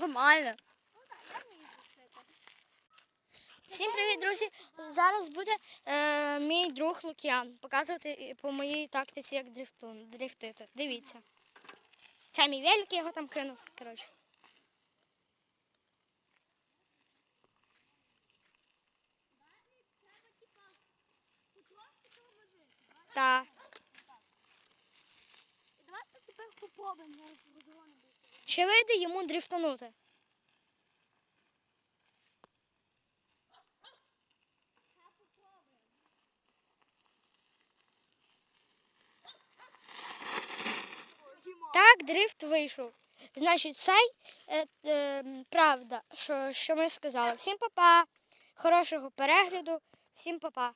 Нормально. Ну я. Всім привіт, друзі! Зараз буде е, мій друг Лук'ян показувати по моїй тактиці, як дрифту, дрифтити. Дивіться. Це мій велик, я його там кинув. Коротше. Так. І давайте тепер попробуємо зараз розгони бути. Чи вийде йому дрифтанути? Так, дрифт вийшов. Значить, цей е, е, правда, що, що ми сказали. Всім па-па, хорошого перегляду, всім па-па.